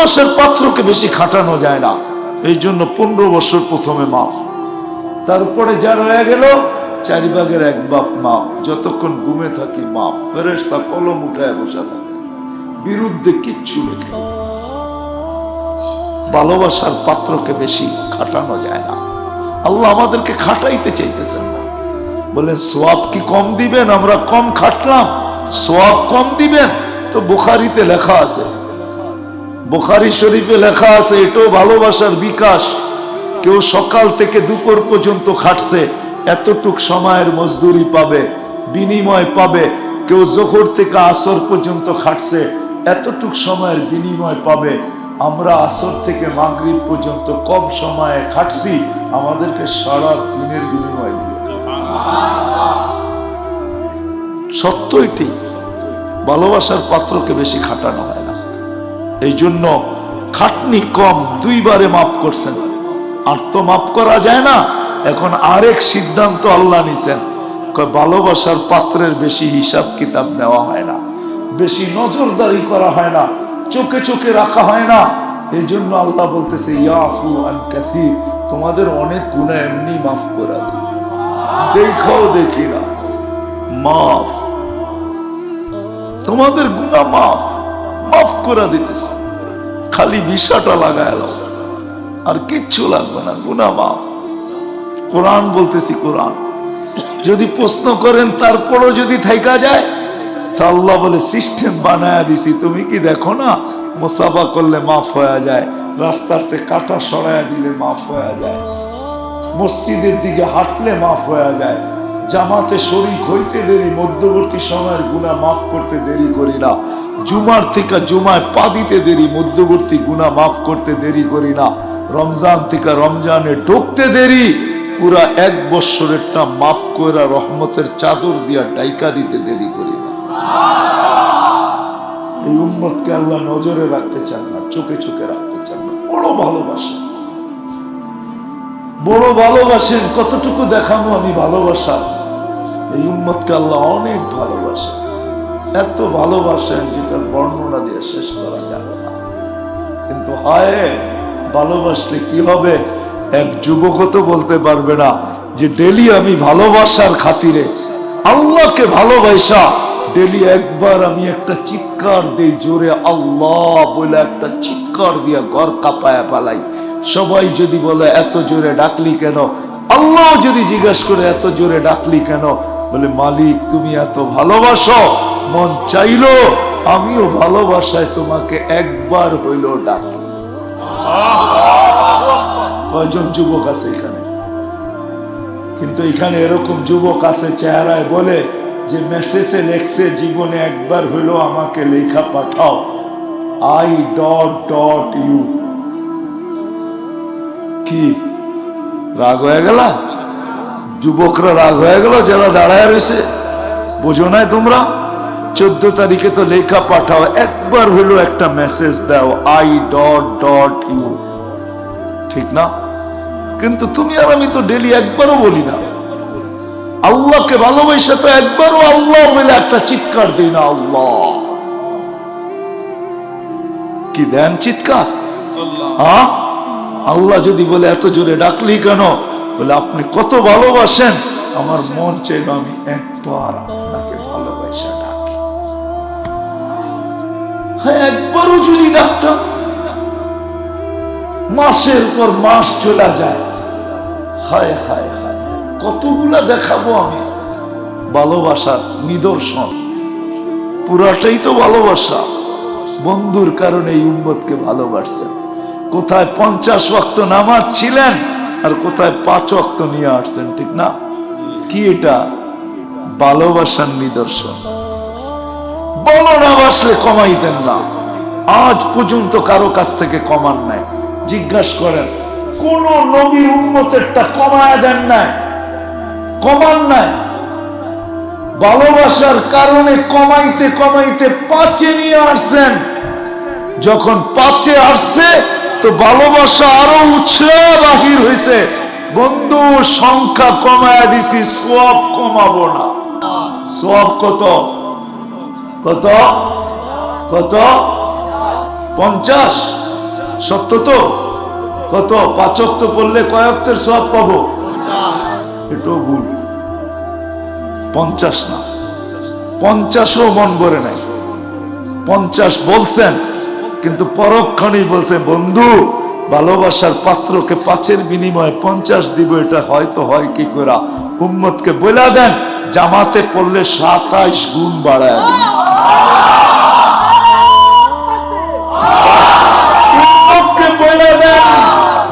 ভালোবাসার পাত্রকে বেশি খাটানো যায় না। এই জন্য পনেরো বছর প্রথমে মাফ। তারপরে যা রয়ে গেল, চারি ভাগের এক বাপ মাপ যতক্ষণ ঘুমে থাকি মাপ ফেরেস্তা কলম উঠায় বসা থাকে। বিরুদ্ধে কিচ্ছু লেখে ভালোবাসার পাত্রকে বেশি খাটানো যায় না। আল্লাহ আমাদেরকে খাটাইতে চাইতেছেন না। বলেন সোয়াব কি কম দিবেন? আমরা কম খাটলাম। সোয়াব কম দিবেন? তো বুখারিতে লেখা আছে বুখারি শরীফে লেখা আছে এটাও ভালোবাসার বিকাশ। কেউ সকাল থেকে দুপুর পর্যন্ত খাটছে, এতটুক সময়ের মজদুরি পাবে, বিনিময় পাবে। কেউ জোহর থেকে আসর পর্যন্ত খাটছে, এতটুক সময়ের বিনিময় পাবে। আমরা আসর থেকে মাগরিব পর্যন্ত কম সময়ে খাটছি, আমাদেরকে সারা দিনের বিনিময় দিবে। সত্য এটি ভালোবাসার পাত্রকে বেশি খাটানো হয়। এই জন্য খাটনি কম দুইবারে মাফ করছেন। আর তো মাফ করা যায় না। এখন আরেক সিদ্ধান্ত আল্লাহ নিছেন। ভালোবাসার পাত্রের বেশি হিসাব কিতাব নেওয়া হয় না। বেশি নজরদারি করা হয় না। চোখে চোখে রাখা হয় না। এই জন্য আল্লাহ বলতেছে ইয়াফু তোমাদের অনেক গুণা এমনি মাফ করা দেখাও দেখি না। মাফ। তোমাদের গুণা মাফ। মাফ করে দিতেছে। খালি বিষাটা লাগায় আর কিচ্ছু লাগবে না গুণা মাফ। কোরআন বলতেছি কোরআন। যদি প্রশ্ন করেন, তারপরও যদি থাইকা যায়, তা আল্লাহ বলে, সিস্টেম বানায়া দিছি। তুমি কি দেখো না, মোসাফা করলে মাফ হয়ে যায়, রাস্তাতে কাটা সরাইয়া দিলে মাফ হয়ে যায়, মসজিদের দিকে হাঁটলে মাফ হয়ে যায় জামাতে শরিক হইতে দেরি, মধ্যবর্তী সময়ের গুণা মাফ করতে দেরি করি না। জুমার থেকে জুমায় পা দিতে দেরি, মধ্যবর্তী গুণা মাফ করতে দেরি করি না। রমজান থেকে রমজানে ঢুকতে দেরি, পুরা এক বৎসরেরটা মাফ কইরা রহমতের চাদর দিয়া ডাইকা দিতে দেরি করি না। এই উম্মতকে আল্লাহ নজরে রাখতে চান না, চোখে চোখে রাখতে চান না। বড় ভালোবাসা। বড় ভালোবাসেন কতটুকু দেখানো আমি ভালোবাসা? এই উম্মতকে আল্লাহ অনেক ভালোবাসেন। এত ভালোবাসেন যেটা বর্ণনা দিয়ে শেষ করা যাবে না। কিন্তু হায়, ভালোবাসলে কি হবে? এক যুবকও তো বলতে পারবে না যে, ডেলি আমি ভালোবাসার খাতিরে আল্লাহকে ভালোবাসা, ডেলি একবার আমি একটা চিৎকার দিই জোরে, আল্লাহ বলে একটা চিৎকার দিয়ে ঘর কাঁপায়া পালাই সবাই যদি বলে, এত জোরে ডাকলি কেন? আল্লাহ যদি জিজ্ঞাসা করে, এত জোরে ডাকলি কেন? বলে, মালিক, তুমি এত ভালোবাসো, মন চাইলো, আমিও ভালোবাসায় তোমাকে একবার হইল ডাকি। কয়জন যুবক আছে এখানে? কিন্তু এখানে এরকম যুবক আছে, চেহারায় বলে যে, মেসেজে লেখছে, জীবনে একবার হইল আমাকে লেখা পাঠাও। I dot dot you. কি? রাগ হয়ে গেল? যুবকরা রাগ হয়ে গেল যারা দাঁড়ায় রয়েছে। বোঝো নাই তোমরা? চোদ্দ তারিখে তো লেখা পাঠাও একবার হইল একটা মেসেজ দাও আই ডট ডট ইউ ঠিক না? কিন্তু তুমি আর আমি তো ডেলি একবারও বলি না। আল্লাহকে ভালোবাসে তো একবারও আল্লাহ বলে একটা চিৎকার দিই না আল্লাহ। কি দেন চিৎকার? হ্যাঁ? আল্লাহ যদি বলে এত জোরে ডাকলি কেন? বলে, আপনি কত ভালোবাসেন? আমার মন চাইল আমি একবার আপনাকে ভালোবাসা ডাকি। হ্যাঁ একবারও যদি ডাকতাম, মাসের পর মাস চলে যায়। হায় হায় হায়, কতগুলা দেখাবো আমি? ভালোবাসার নিদর্শন। পুরাটাই তো ভালোবাসা। বন্ধুর কারণে এই উম্মতকে ভালোবাসছেন। কোথায় পঞ্চাশ ওয়াক্ত নামাজ ছিলেন? আর কোথায় পাঁচ ওয়াক্ত নিয়ে আসছেন, ঠিক না? কি এটা? ভালোবাসার নিদর্শন। বলো না, বাসলে কমাইতেন না। আজ পর্যন্ত কারও কাছ থেকে কমান নাই। জিজ্ঞাসা করেন, কোন নবীর উন্মতেরটা কমায় দেন নাই? কমান নাই। ভালোবাসার কারণে কমাইতে কমাইতে পাঁচে নিয়ে আসছেন। যখন পাঁচে আসছে তো ভালোবাসা আরও উৎসাহ বাহির হয়েছে বন্ধু, সংখ্যা কমায় দিছি সব কমাবো না। সব কত? কত? কত? পঞ্চাশ? সত্য তো? কত? পাচক তো পড়লে কয়েকটের সব পাবো? এটাও ভুল। পঞ্চাশ না। পঞ্চাশও মন ভরে নাই। পঞ্চাশ বলছেন। কিন্তু পরক্ষণেই বলছে, বন্ধু, ভালোবাসার পাত্রকে পাঁচের বিনিময়ে পঞ্চাশ দিব, এটা হয়তো হয় কি করে? উম্মতকে বলে দেন, জামাতে পড়লে সাতাইশ গুণ বাড়ায়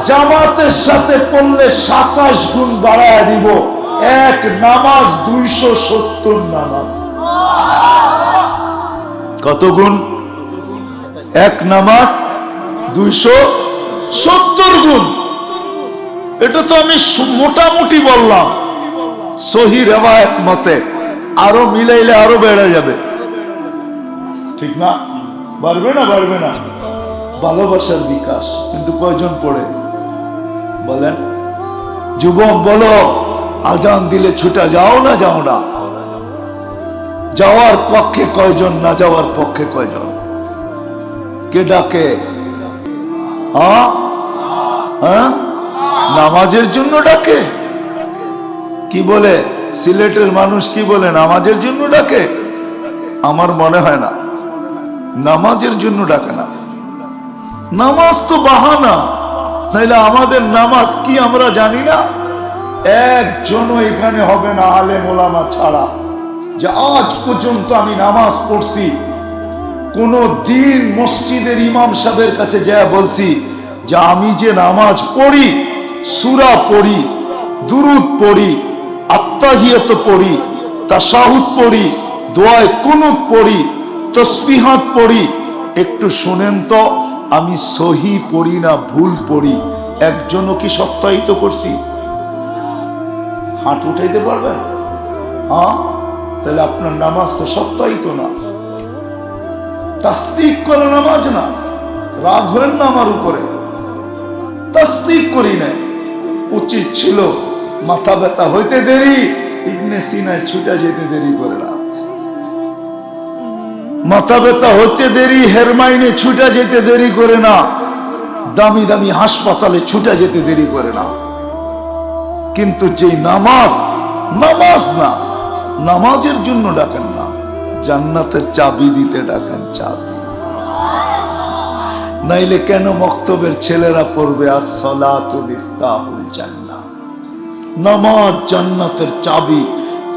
জামাতের সাথে পড়লে সাতাশ গুণ বাড়ায় দিব। এক নামাজ, দুইশো সত্তর নামাজ। কত গুণ? এক নামাজ দুইশো সত্তর গুণ। এটা তো আমি মোটামুটি বললাম। সহি রেওয়ায়ত মতে আরও মিলাইলে আরও বেড়ে যাবে। ঠিক না? বাড়বে না বাড়বে না? ভালোবাসার বিকাশ। কিন্তু কয়জন পড়ে? বলেন। যুবক, বলো, আজান দিলে ছুটা যাও না যাও না? যাওয়ার পক্ষে কয়জন, না যাওয়ার পক্ষে কয়জন? কে ডাকে? নামাজের জন্য ডাকে? কি বলে? সিলেটের মানুষ কি বলে? নামাজের জন্য ডাকে? আমার মনে হয় না। নামাজের জন্য ডাকে না। নামাজ তো বাহানা। নাইলে আমাদের নামাজ কি আমরা জানি না? একজনও এখানে হবে না আলে মোলামা ছাড়া। যে আজ পর্যন্ত আমি নামাজ পড়ছি কোন দিন মসজিদের ইমাম সাহেবের কাছে যা বলছি যে আমি যে নামাজ পড়ি, সুরা পড়ি, দুরুদ পড়ি আত্মাহিয়ত পড়ি তাসাহুদ পড়ি, দোয়ায় কুনুত পড়ি, তসবিহাত পড়ি, একটু শোনেন তো, আমি সহি পড়ি না ভুল পড়ি, একজনও কি সত্যায়িত করছি? হাঁট উঠাইতে পারবেন? হ্যাঁ তাহলে আপনার নামাজ তো সত্যায়িত না। তাস্তিক করে নামাজ না, রাগ হলেন না আমার উপরে। তাস্তিক করি নাই। উচিত ছিল মাথা ব্যথা হইতে দেরি, ইবনে সিনায় ছুটা যেতে দেরি করে না মাথা ব্যথা হইতে দেরি, হেরমাইনে ছুটা যেতে দেরি করে না, দামি দামি হাসপাতালে ছুটা যেতে দেরি করে না। কিন্তু যেই নামাজ নামাজ না, নামাজের জন্য ডাকেন না। জান্নাতের চাবি দিতে ডাকেন চাবি। নাইলে কেন মক্তবের ছেলেরা পড়বে নামাজ জান্নাতের চাবি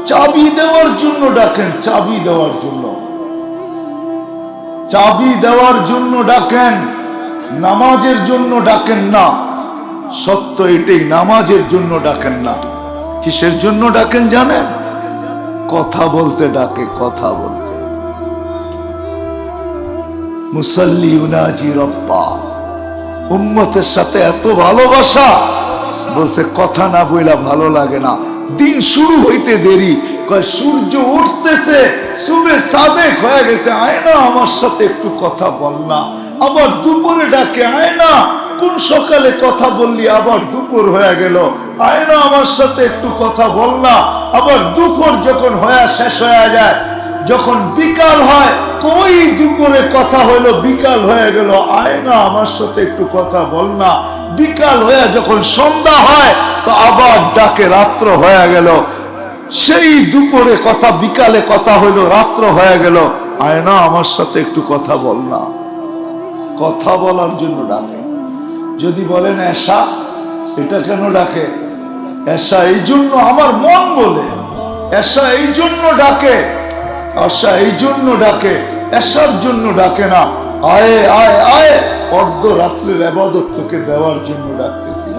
চাবি দেওয়ার জন্য ডাকেন, চাবি দেওয়ার জন্য। চাবি দেওয়ার জন্য ডাকেন, নামাজের জন্য ডাকেন না। সত্য এটাই, নামাজের জন্য ডাকেন না। কিসের জন্য ডাকেন জানেন? কথা বলতে ডাকে, কথা বলতে। মুসল্লি উনাজি রব্বা, উম্মতের সাথে এত ভালোবাসা, বলছে, কথা না বইলা ভালো লাগে না। দিন শুরু হইতে দেরি। কয়, সূর্য উঠতেছে সুবে সাদেক হয়ে গেছে। আয় না আমার সাথে একটু কথা বল না। আবার দুপুরে ডাকে আয় না কোন সকালে কথা বললি? আবার দুপুর হয়ে গেল। আয় না আমার সাথে একটু কথা বল না। আবার দুপুর যখন হয়ে শেষ হয়ে যায়, যখন বিকাল হয়, কই দুপুরে কথা হইল বিকাল হয়ে গেল। আয় না আমার সাথে একটু কথা বল না। বিকাল হয়ে যখন সন্ধ্যা হয়, তো আবার ডাকে রাত্র হয়ে গেল। সেই দুপুরে কথা, বিকালে কথা হইল রাত্র হয়ে গেল। আয় না আমার সাথে একটু কথা বল না। কথা বলার জন্য ডাকে। যদি বলেন এসা এটা কেন ডাকে? এসা এই জন্য আমার মন বলে। এসা এই জন্য ডাকে। আশা এই জন্য ডাকে। এসার জন্য ডাকে না। আয় আয় আয়। অর্ধ রাত্রের আবাদত দেওয়ার জন্য ডাকতেছি।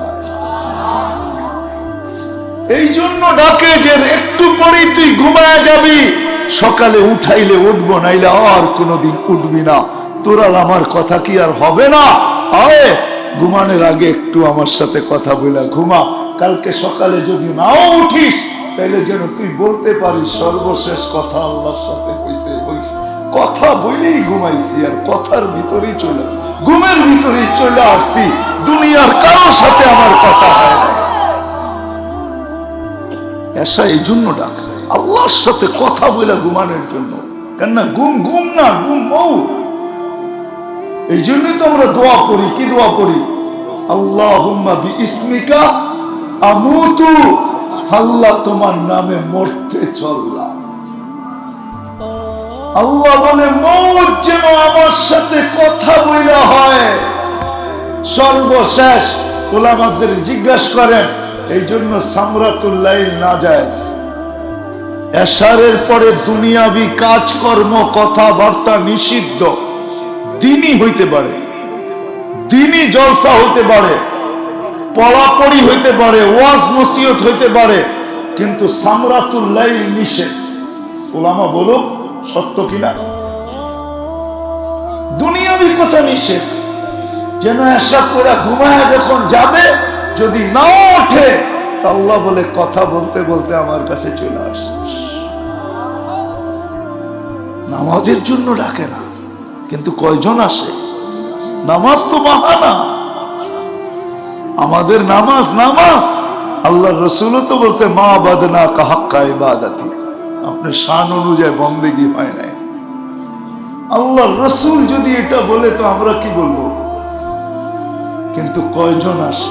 এই জন্য ডাকে যে একটু পরেই তুই ঘুমায় যাবি। সকালে উঠাইলে উঠবো, নাইলে আর কোনোদিন উঠবি না। তোর আমার কথা কি আর হবে না? আয়। ঘুমানোর আগে একটু আমার সাথে কথা বলে ঘুমা। কালকে সকালে যদি নাও উঠিস, তাইলে যেন তুই বলতে পারিস, সর্বশেষ কথা আল্লাহর সাথে কইছে কথা বলেই ঘুমাইছি, আর কথার ভিতরেই চলে ঘুমের ভিতরেই চলে আসছি। দুনিয়ার কারোর সাথে আমার কথা হয় এসা এই জন্য ডাক। আল্লাহর সাথে কথা বলে ঘুমানোর জন্য। কেননা ঘুম ঘুম না, ঘুম মৌ। এই জন্যই তো আমরা দোয়া করি, কি দোয়া করি? আল্লাহুম্মা ইসমিকা আমুতু আল্লাহ তোমার নামে মরতে চললাম। আল্লাহ বলে আমার সাথে কথা বইলা হয়। সর্বশেষ ওলামাদের জিজ্ঞাসা করেন, এই জন্য সামরাতুল্লাহ না যায় এশারের পরে দুনিয়াবি কাজকর্ম, কথাবার্তা নিষিদ্ধ। দিনই হইতে পারে। দিনই জলসা হইতে পারে পড়াপড়ি হইতে পারে, ওয়াজ নসিহত হইতে পারে, কিন্তু নিষেধ। ওলামা বলুক, সত্য কিনা? কথা নিষেধ। যেন এসা করে ঘুমায় যখন যাবে, যদি না ওঠে আল্লাহ বলে কথা বলতে বলতে আমার কাছে চলে আসছিস নামাজের জন্য ডাকে না। কিন্তু কয়জন আসে? নামাজ তো বাহানা। আমাদের নামাজ নামাজ। আল্লাহ রসুলও তো বলছে, মা বাদনা কাহাক্কা ইবাদাতি। আপনি শান অনুযায়ী বন্দেগি হয় নাই। আল্লাহ রসুল যদি এটা বলে, তো আমরা কি বলব? কিন্তু কয়জন আসে?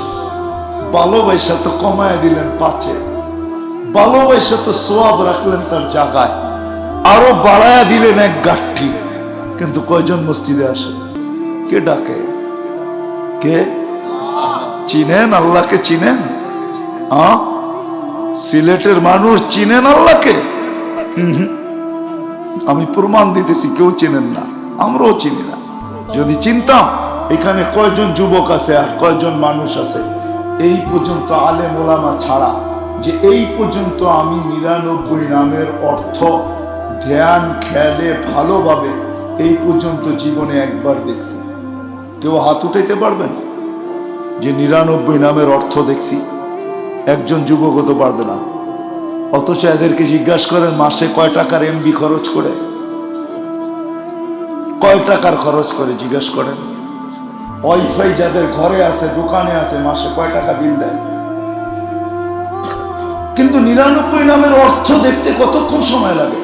ভালোবাসা তো কমায় দিলেন পাচে। ভালোবাসা তো সোয়াব রাখলেন তার জায়গায়। আরও বাড়ায়া দিলেন এক গাঠি। কিন্তু কয়জন মসজিদে আসে? কে ডাকে? কে? চিনেন আল্লাহকে চিনেন? সিলেটের মানুষ চিনেন আল্লাহকে। আমি প্রমাণ দিতেছি, কেউ চেনেন না। আমরাও চিনি না। যদি চিনতাম, এখানে কয়জন যুবক আছে আর কয়জন মানুষ আছে, এই পর্যন্ত আলে মোলামা ছাড়া, যে এই পর্যন্ত আমি নিরানব্বই নামের অর্থ ধ্যান খেয়ালে ভালোভাবে এই পর্যন্ত জীবনে একবার দেখছি। কেউ হাত উঠাইতে পারবেন যে নিরানব্বই নামের অর্থ দেখছি, একজন যুবক হতে পারবে না। অথচ এদেরকে জিজ্ঞাসা করেন, মাসে কয় টাকার এমবি খরচ করে? কয় টাকার খরচ করে, জিজ্ঞেস করেন? ওয়াইফাই যাদের ঘরে আছে, দোকানে আছে, মাসে কয় টাকা বিল দেয়? কিন্তু নিরানব্বই নামের অর্থ দেখতে কতক্ষণ সময় লাগে?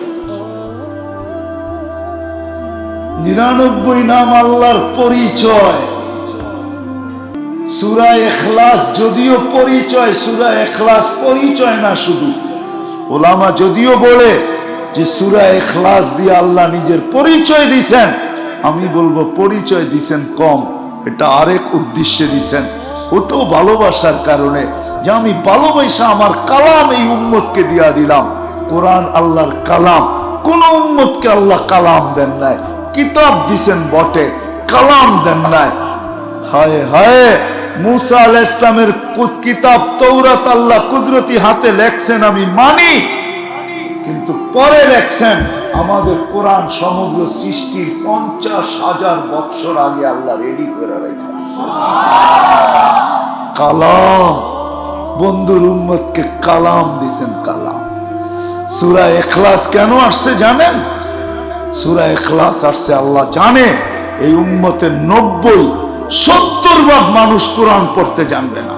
নিরানব্বই নাম আল্লাহর পরিচয়। সুরা এখলাস যদিও পরিচয়, সুরা এখলাস পরিচয় না শুধু। ওলামা যদিও বলে যে সুরা এখলাস দিয়ে আল্লাহ নিজের পরিচয় দিছেন, আমি বলব পরিচয় দিছেন কম। এটা আরেক উদ্দেশ্যে দিছেন। ওটাও ভালোবাসার কারণে যে আমি ভালোবাসা আমার কালাম এই উম্মতকে দিয়া দিলাম। কোরআন আল্লাহর কালাম, কোন উম্মতকে আল্লাহ কালাম দেন নাই। কিতাব দিছেন বটে, কালাম দেন নাই। হায় হায়, মুসা আল ইসলামের কুত- কিতাব তৌরাত আল্লাহ কুদরতি হাতে লেখছেন, আমি মানি। কিন্তু পরে লেখছেন, আমাদের কোরআন সমগ্র সৃষ্টির পঞ্চাশ হাজার বছর আগে আল্লাহ রেডি করে রেখে। কালাম। বন্ধুর উম্মতকে কালাম দিছেন কালাম। সুরা এখলাস কেন আসছে জানেন? সুরা এখলাস আসছে, আল্লাহ জানে এই উম্মতের নব্বই, সত্তর ভাগ মানুষ কোরআন পড়তে জানবে না।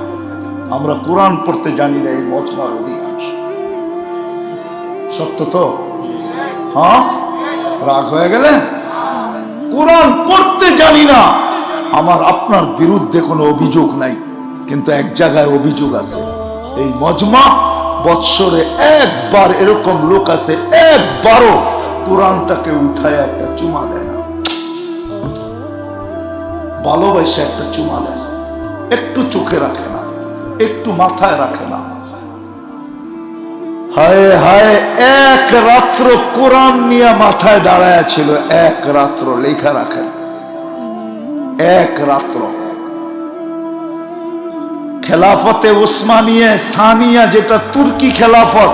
আমরা কোরআন পড়তে জানি না, এই মজমার অধিকাংশ। সত্য তো? হ্যাঁ? রাগ হয়ে গেলে? কোরআন পড়তে জানি না। আমার আপনার বিরুদ্ধে কোনো অভিযোগ নাই, কিন্তু এক জায়গায় অভিযোগ আছে। এই মজমা বৎসরে একবার এরকম লোক আছে, একবারও কোরআনটাকে উঠায় একটা চুমা দেয় না। ভালোবাসে একটা চুমা দেয় একটু চোখে রাখে না, একটু মাথায় রাখে না। হায় হায়, এক রাত্র কোরআন নিয়ে মাথায় দাঁড়ায় ছিল, এক রাত্র লেখা রাখেন। এক রাত্র। খেলাফতে ওসমানিয়া সানিয়া যেটা তুর্কি খেলাফত,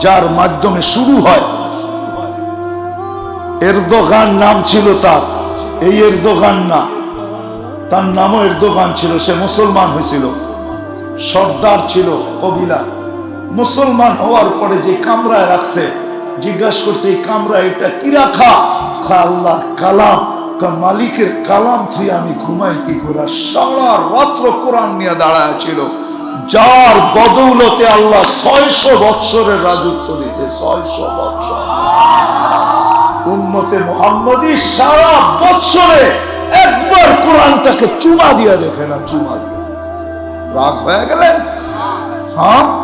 যার মাধ্যমে শুরু হয় এরদোগান নাম ছিল তার। এই এরদোগান না, তার নামও এরদোগান ছিল, সে মুসলমান হয়েছিল। সর্দার ছিল, কবিলা। মুসলমান হওয়ার পরে যে কামরায় রাখছে, জিজ্ঞাসা করছে, এই কামরা এটা কি রাখা? আল্লাহ কালাম। মালিকের কালাম থুই আমি ঘুমাই কি করে সারা রাত্র কোরআন নিয়ে দাঁড়ায় ছিল, যার বদৌলতে আল্লাহ ছয়শো বৎসরের রাজত্ব দিছে ছয়শো বৎসর। উম্মতে মোহাম্মদী সারা বৎসরে একবার কোরআনটাকে চুমা দিয়া দেখে না চুমা রাগ হয়ে গেলেন? হ্যাঁ?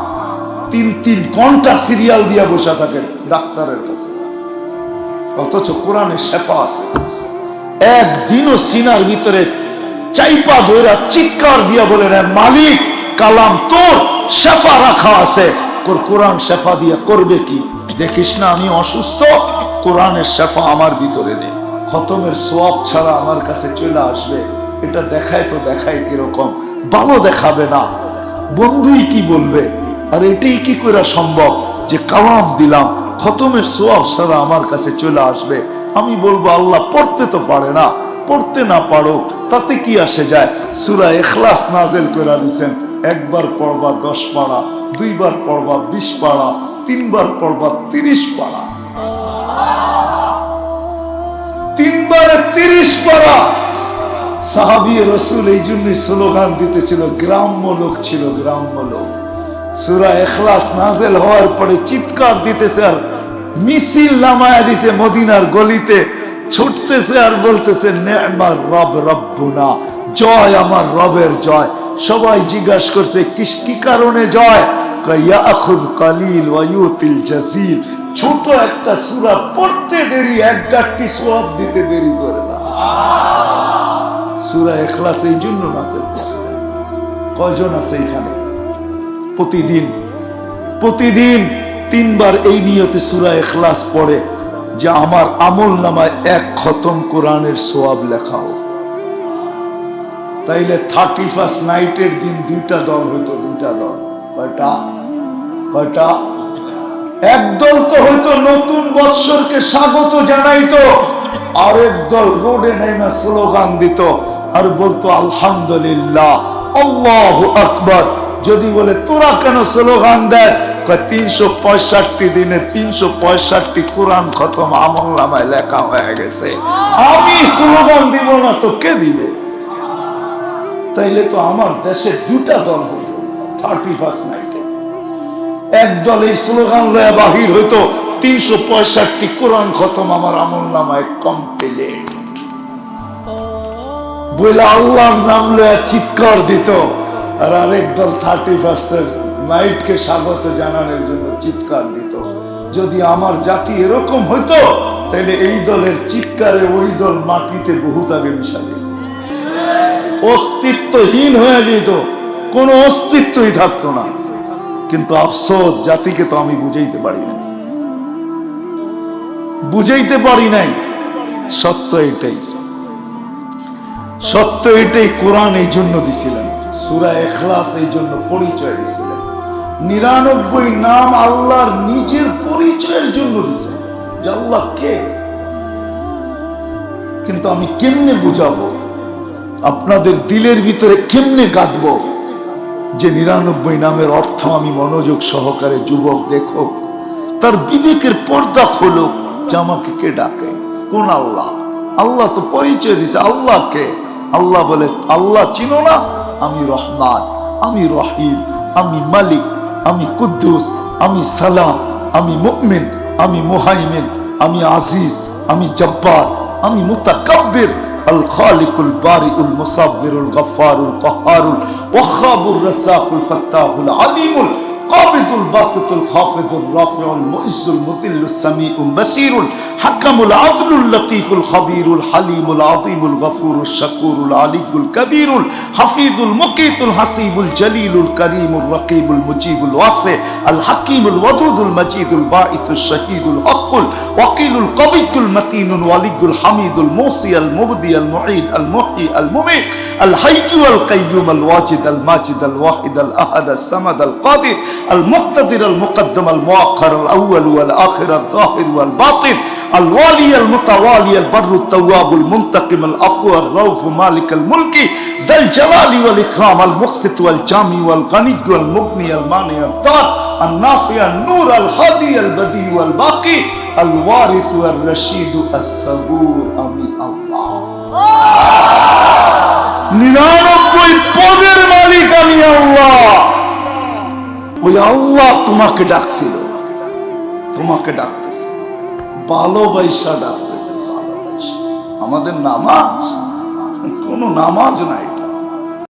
তিন তিন ঘণ্টা সিরিয়াল দিয়া বসে থাকেন ডাক্তারের কাছে। অথচ কোরআনে শেফা আছে। একদিনও সিনার ভিতরে চাইপা দইরা চিৎকার দিয়া বলেন, "এ মালিক, কালাম তোর শেফা রাখা আছে। কোরআন শেফা দিয়া করবে কি? দেখিস না আমি অসুস্থ? কোরআনের শেফা আমার ভিতরে দে খতমের সোয়াব ছাড়া আমার কাছে চলে আসবে। এটা দেখায় তো দেখায় কীরকম। ভালো দেখাবে না। বন্ধুই কি বলবে? আর এটাই কি করে সম্ভব যে কালাম দিলাম, খতমের সোয়াব ছাড়া আমার কাছে চলে আসবে? আমি বলব, আল্লাহ পড়তে তো পারে না। পড়তে না পারো তাতে কি আসে যায়? সুরা এখলাস নাজেল করে দিছেন, একবার পড়বা দশ পাড়া, দুইবার পড়বা বিশ পাড়া, তিনবার পড়বা তিরিশ পাড়া। তিনবারে তিরিশ পাড়া সাহাবি রসুল এই জন্যই স্লোগান দিতেছিল গ্রাম্য লোক ছিল গ্রাম্য লোক। সুরা এখলাস নাজেল হওয়ার পরে চিৎকার দিতেছে আর মিছিল নামায়া দিছে মদিনার গলিতে। ছুটতেছে আর বলতেছে নেমার রব রব্বুনা জয় আমার রবের জয়। সবাই জিজ্ঞাসা করছে কি কারণে জয়? কয়, ইয়াখুদ কালিল ওয়ায়ুতিল জাসিল। ছোট একটা সূরা পড়তে দেরি, এক গাঠটি সোয়াব দিতে দেরি করে না। সূরা ইখলাস এই জন্য করছে কয়জন আছে এখানে? প্রতিদিন প্রতিদিন তিনবার এই নিয়তে সূরা ইখলাস পড়ে, যে আমার আমল নামায় এক খতম কোরআনের সোয়াব লেখা হোক। তাইলে থার্টি ফার্স্ট নাইটের দিন দুইটা দল হইতো, দুইটা দল। কয়টা? কয়টা? একদল তো নতুন স্বাগত জানাইতো। রোডে স্লোগান দিত। আর বলতো, আলহামদুলিল্লাহ যদি বলে, তোরা কেন স্লোগান দেস? তিনশো পঁয়ষট্টি দিনে তিনশো পঁয়ষট্টি কোরআন খতম আমল নামায় লেখা হয়ে গেছে। আমি স্লোগান দিব না তো কে দিবে? তাইলে তো আমার দেশে দুটা দল হতো থার্টি ফার্স্ট নাইটে। এক দল এই স্লোগান লয়ে বাহির হইতো, তিনশো পঁয়ষট্টি কোরআন খতম আমার আমল নামায় কমপ্লিট আল্লাহর নাম লয়ে চিৎকার দিত। আর থার্টি ফার্স্টের নাইটকে স্বাগত জানানোর জন্য চিৎকার দিত। যদি আমার জাতি এরকম হইতো, তাহলে এই দলের চিৎকারে ওই দল মাটিতে বহুত আগে মিশা অস্তিত্বহীন হয়ে যেত। কোনো অস্তিত্বই থাকতো না। কিন্তু আফসোস, জাতিকে তো আমি বুঝাইতে পারি না বুঝাইতে পারি নাই। সত্য এটাই। সত্য এটাই কোরআন এই জন্য দিছিলেন। সুরা এখলাস এই জন্য পরিচয় দিছিলেন। নিরানব্বই নাম আল্লাহর নিজের পরিচয়ের জন্য দিছেন। যে আল্লাহ কে? কিন্তু আমি কেমনে বুঝাবো? আপনাদের দিলের ভিতরে কেমনে গাঁথব যে নিরানব্বই নামের অর্থ আমি মনোযোগ সহকারে যুবক দেখো, তার বিবেকের পর্দা খোলো, যে আমাকে কে ডাকে? কোন আল্লাহ? আল্লাহ তো পরিচয় দিছে আল্লাহকে আল্লাহ বলে, আল্লাহ চিনো না, আমি রহমান, আমি রহিম, আমি মালিক, আমি কুদ্দুস, আমি সালাম, আমি মুকমিন আমি মুহাইমিন, আমি আজিজ, আমি জব্বার, আমি মুতাকাব্বির। الخالق البارئ المصبر الغفار القهار الوهاب الرزاق الفتاح العليم القابض الباسط الخافض الرافع المعز المذل السميع البصير الحكم العدل اللطيف الخبير الحليم العظيم الغفور الشكور العلي الكبير الحفيظ المقيت الحسيب الجليل الكريم الرقيب المجيب الواسع الحكيم الودود المجيد الباعث الشهيد الحق الوكيل القوي المتين الولي الحميد الموصي المبدي المعيد المحيي المميت الحي القيوم الواجد الماجد الواحد الاحد الصمد القادر المقتدر المقدم المؤخر الاول والاخر الظاهر والباطن الوالي المتوالي البر التواب المنتقم العفو الرؤوف مالك الملك ذا الجلال والاكرام المقسط والجامي والغني والمغني المانع الدار النافع النور الهادي البديع والباقي الوارث والرشيد الصبور امي الله নিরানব্বই পদের মালিক আমি আল্লাহ ওই আল্লাহ তোমাকে ডাকছিল। তোমাকে ডাকতেছে। ভালোবাসা ডাকতেছে ভালোবাসা আমাদের নামাজ কোনো নামাজ নাই।